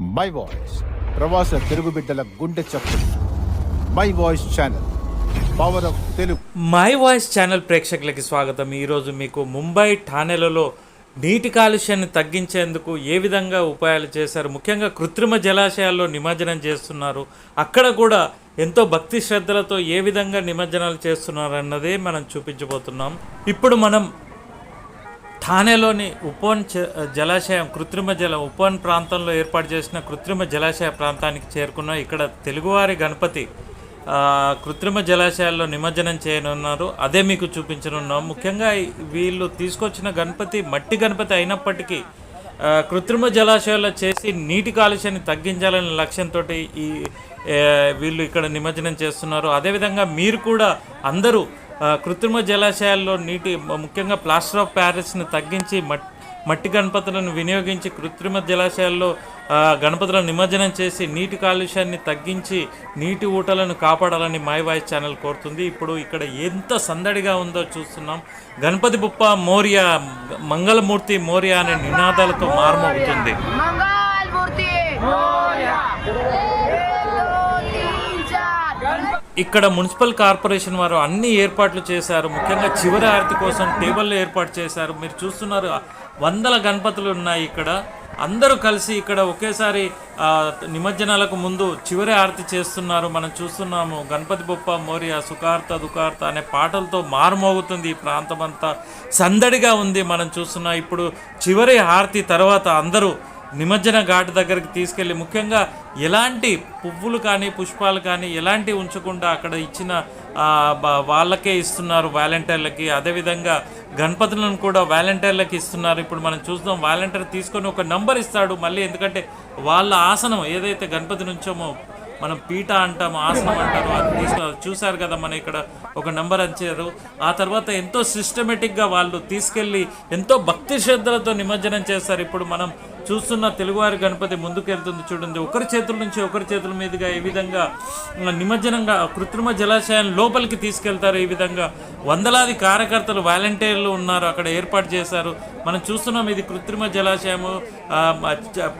My voice ప్రవాస తెలుగు బిడ్డల గుండె చప్పుడు. My voice channel power of Telugu my voice channel ప్రేక్షకులకి స్వాగతం. ఈరోజు మీకు ముంబై ఠాణేలలో నీటి కాలుష్యాన్ని తగ్గించేందుకు ఏ విధంగా ఉపాయాలు చేశారు? ముఖ్యంగా కృత్రిమ జలాశయాల్లో నిమజ్జనం చేస్తున్నారు. అక్కడ కూడా ఎంతో భక్తి శ్రద్ధలతో ఏ విధంగా నిమజ్జనాలు చేస్తున్నారు అన్నదే మనం చూపించబోతున్నాం. ఇప్పుడు మనం థానేలోని ఉపోన్ జలాశయం కృత్రిమ జల ఉపోన్ ప్రాంతంలో ఏర్పాటు చేసిన కృత్రిమ జలాశయ ప్రాంతానికి చేరుకున్నాం ఇక్కడ తెలుగువారి గణపతి కృత్రిమ జలాశయాల్లో నిమజ్జనం చేయనున్నారు. అదే మీకు చూపించనున్నాం. ముఖ్యంగా వీళ్ళు తీసుకొచ్చిన గణపతి మట్టి గణపతి అయినప్పటికీ కృత్రిమ జలాశయాల్లో చేసి నీటి కాలుష్యాన్ని తగ్గించాలనే లక్ష్యంతో ఈ వీళ్ళు ఇక్కడ నిమజ్జనం చేస్తున్నారు. అదేవిధంగా మీరు కూడా అందరూ కృత్రిమ జలాశయాల్లో నీటి ముఖ్యంగా ప్లాస్టర్ ఆఫ్ ప్యారిస్ని తగ్గించి మట్ మట్టి గణపతులను వినియోగించి కృత్రిమ జలాశయాల్లో గణపతులను నిమజ్జనం చేసి నీటి కాలుష్యాన్ని తగ్గించి నీటి ఊటలను కాపాడాలని మై వాయిస్ ఛానల్ కోరుతుంది. ఇప్పుడు ఇక్కడ ఎంత సందడిగా ఉందో చూస్తున్నాం. గణపతి బుప్ప మోరియా మంగళమూర్తి మోరియా అనే నినాదాలతో మారుమోగుతుంది ఇక్కడ మున్సిపల్ కార్పొరేషన్ వారు అన్ని ఏర్పాట్లు చేశారు. ముఖ్యంగా చివరి ఆరతి కోసం టేబుల్ ఏర్పాటు చేశారు. మీరు చూస్తున్నారు వందల గణపతులు ఉన్నాయి ఇక్కడ. అందరూ కలిసి ఇక్కడ ఒకేసారి నిమజ్జనాలకు ముందు చివరి ఆరతి చేస్తున్నారు. మనం చూస్తున్నాము గణపతి బొప్ప మోరియా సుఖార్త దుకార్త అనే పాటలతో మారుమోగుతుంది ఈ ప్రాంతం అంతా సందడిగా ఉంది మనం చూస్తున్నాం. ఇప్పుడు చివరి హారతి తర్వాత అందరూ నిమజ్జన ఘాట్ దగ్గరికి తీసుకెళ్ళి ముఖ్యంగా ఎలాంటి పువ్వులు కానీ పుష్పాలు కానీ ఎలాంటి ఉంచకుండా అక్కడ ఇచ్చిన వాళ్ళకే ఇస్తున్నారు వాలంటీర్లకి. అదేవిధంగా గణపతులను కూడా వాలంటీర్లకి ఇస్తున్నారు. ఇప్పుడు మనం చూద్దాం వాలంటీర్ తీసుకొని ఒక నంబర్ ఇస్తాడు మళ్ళీ. ఎందుకంటే వాళ్ళ ఆసనం ఏదైతే గణపతి నుంచోమో మనం పీట అంటాము ఆసనం అంటారు అది తీసుకున్నారు చూశారు కదా మన ఇక్కడ ఒక నెంబర్ అంచారు. ఆ తర్వాత ఎంతో సిస్టమేటిక్గా వాళ్ళు తీసుకెళ్ళి ఎంతో భక్తి శ్రద్ధలతో నిమజ్జనం చేస్తారు ఇప్పుడు మనం చూస్తున్న తెలుగువారి గణపతి ముందుకెళ్తుంది చూడండి. ఒకరి చేతుల నుంచి ఒకరి చేతుల మీదుగా ఈ విధంగా నిమజ్జనంగా కృత్రిమ జలాశయం లోపలికి తీసుకెళ్తారు ఈ విధంగా. వందలాది కార్యకర్తలు వాలంటీర్లు ఉన్నారు అక్కడ ఏర్పాటు చేశారు. మనం చూస్తున్నాం ఇది కృత్రిమ జలాశయము.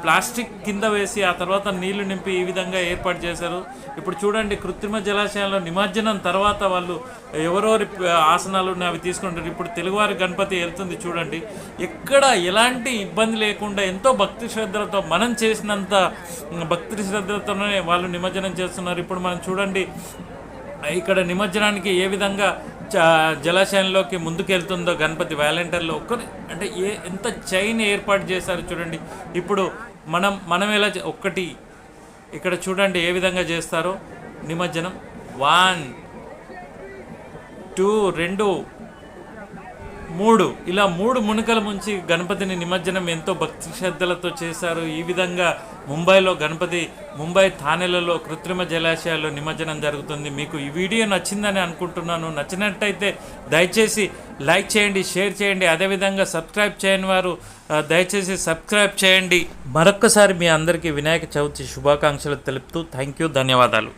ప్లాస్టిక్ కింద వేసి ఆ తర్వాత నీళ్ళు నింపి ఈ విధంగా ఏర్పాటు చేశారు. ఇప్పుడు చూడండి కృత్రిమ జలాశయంలో నిమజ్జనం తర్వాత వాళ్ళు ఎవరెవరి ఆసనాలు అవి తీసుకుంటారు. ఇప్పుడు తెలుగువారి గణపతి వెళ్తుంది చూడండి. ఎక్కడ ఎలాంటి ఇబ్బంది లేకుండా ఎంతో భక్తి శ్రద్ధలతో మనం చేసినంత భక్తి శ్రద్ధలతోనే వాళ్ళు నిమజ్జనం చేస్తున్నారు. ఇప్పుడు మనం చూడండి ఇక్కడ నిమజ్జనానికి ఏ విధంగా జలాశయంలోకి ముందుకెళ్తుందో గణపతి వాలంటీర్లు ఒక్కరి అంటే ఏ ఎంత చైన్ ఏర్పాటు చేశారు చూడండి. ఇప్పుడు మనం మనం ఎలా ఒక్కటి ఇక్కడ చూడండి ఏ విధంగా చేస్తారో. నిమజ్జనం వన్ టూ రెండు మూడు. ఇలా మూడు మునకల ముంచి గణపతిని నిమజ్జనం ఎంతో భక్తి శ్రద్ధలతో చేశారు. ఈ విధంగా ముంబైలో గణపతి ముంబై థానేలలో కృత్రిమ జలాశయాల్లో నిమజ్జనం జరుగుతుంది. మీకు ఈ వీడియో నచ్చిందని అనుకుంటున్నాను. నచ్చినట్టయితే దయచేసి లైక్ చేయండి షేర్ చేయండి. అదేవిధంగా సబ్స్క్రైబ్ చేయని వారు దయచేసి సబ్స్క్రైబ్ చేయండి. మరొక్కసారి మీ అందరికీ వినాయక చవితి శుభాకాంక్షలు తెలుపుతూ థ్యాంక్ యూ ధన్యవాదాలు.